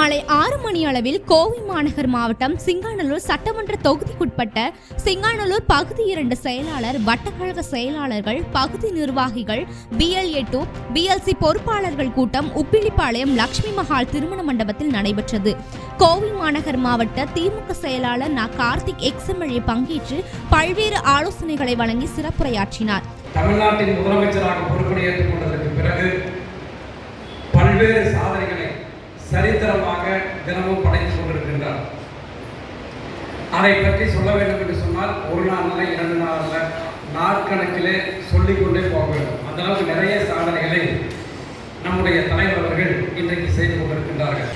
மாலை ஆறு மணி அளவில் கோவை மாநகர் மாவட்டம் சிங்காநல்லூர் சட்டமன்ற தொகுதிக்குட்பட்ட சிங்காநல்லூர் பகுதி இரண்டு செயலாளர் வட்டக்கழக செயலாளர்கள் பகுதி நிர்வாகிகள் பிஎல்ஏ டூ பிஎல்சி பொறுப்பாளர்கள் கூட்டம் உப்பிலிப்பாளையம் லட்சுமி மஹால் திருமண மண்டபத்தில் நடைபெற்றது. கோவை மாநகர் மாவட்ட திமுக செயலாளர் நா கார்த்திக் எக்ஸ்எம்எல்ஏ பங்கேற்று பல்வேறு ஆலோசனைகளை வழங்கி சிறப்புரையாற்றினார். தமிழ்நாட்டின் முதலமைச்சராக பொறுப்பை பிறகு பல்வேறு சரித்திரமாக தினமும் படைத்துக் கொண்டிருக்கின்றார். அதை பற்றி சொல்ல வேண்டும் என்று சொன்னால் ஒரு நாள் இரண்டு நாள் நாட்கணக்கிலே சொல்லிக்கொண்டே போக வேண்டும். அந்த அளவுக்கு நிறைய சாதனைகளை நம்முடைய தலைவர்கள் இன்றைக்கு செய்து கொண்டிருக்கின்றார்கள்.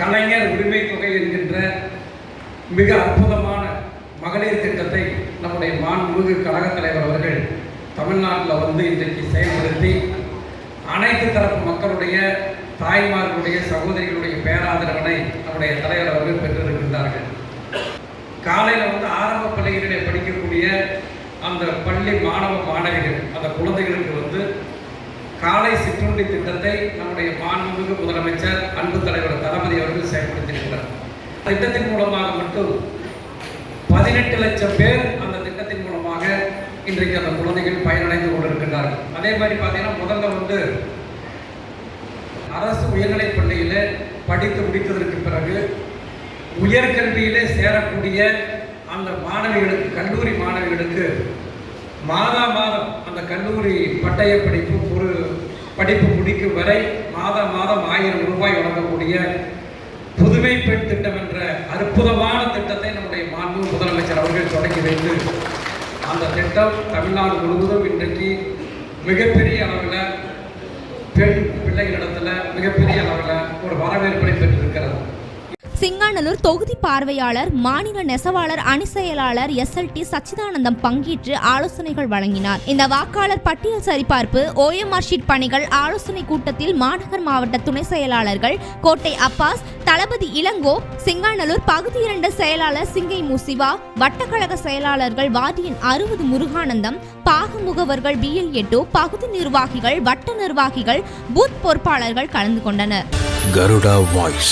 கலைஞர் உரிமை தொகை என்கின்ற மிக அற்புதமான மகளிர் திட்டத்தை நம்முடைய மாண்புமிகு கழகத் தலைவர் அவர்கள் தமிழ்நாட்டில் வந்து இன்றைக்கு செயல்படுத்தி அனைத்து தரப்பு மக்களுடைய தாய்மார்களுடைய சகோதரிகளுடைய பேராதரவனை நம்முடைய தலைவர் அவர்கள் பெற்றிருக்கின்றார்கள். காலையில் வந்து ஆரம்ப பள்ளிகளிலே படிக்கக்கூடிய அந்த பள்ளி மாணவ மாணவிகள் அந்த குழந்தைகளுக்கு வந்து காலை சிற்றுண்டி திட்டத்தை நம்முடைய மாண்புமிகு முதலமைச்சர் அன்பு தலைவர் தளபதி அவர்கள் செயல்படுத்தியிருக்கிறார். திட்டத்தின் மூலமாக மட்டும் பதினெட்டு லட்சம் பேர் அந்த திட்டத்தின் மூலமாக இன்றைக்கு அந்த குழந்தைகள் பயனடைந்து கொண்டிருக்கின்றார்கள். அதே மாதிரி பார்த்தீங்கன்னா முதல்ல வந்து அரசு உயர்நிலைப் பள்ளியில் படித்து முடித்ததற்கு பிறகு உயர்கல்வியிலே சேரக்கூடிய அந்த மாணவிகளுக்கு கல்லூரி மாணவிகளுக்கு மாதா மாதம் அந்த கல்லூரி பட்டய படிப்பு ஒரு படிப்பு முடிக்கும் வரை மாதா மாதம் ஆயிரம் ரூபாய் வழங்கக்கூடிய புதுமை பெண் திட்டம் என்ற அற்புதமான திட்டத்தை நம்முடைய மாண்பு முதலமைச்சர் அவர்கள் தொடங்கி வைத்து அந்த திட்டம் தமிழ்நாடு முழுவதும் இன்றைக்கு மிகப்பெரிய அளவில் பெண் ஒரு வரவேற்பை பெற்று சிங்காநல்லூர் தொகுதி பார்வையாளர் மாநில நெசவாளர் அணி செயலாளர் எஸ்எல்டி சச்சிதானந்தம் பங்கேற்று ஆலோசனைகள் வழங்கினார் இந்த வாக்காளர் பட்டியல் சரிபார்ப்பு ஓஎம்ஆர் ஷீட் பணிகள் ஆலோசனை கூட்டத்தில் மாநகர் மாவட்ட துணை செயலாளர்கள் கோட்டை அப்பாஸ் தளபதி இளங்கோ சிங்காநல்லூர் பகுதி இரண்டு செயலாளர் சிங்கை முசிவா வட்டக்கழக செயலாளர்கள் வார்டியன் அறுபது முருகானந்தம் பாக முகவர்கள் பிஎல் எட்டு பகுதி நிர்வாகிகள் வட்ட நிர்வாகிகள் பூத் பொறுப்பாளர்கள் கலந்து கொண்டனர் Garuda Voice.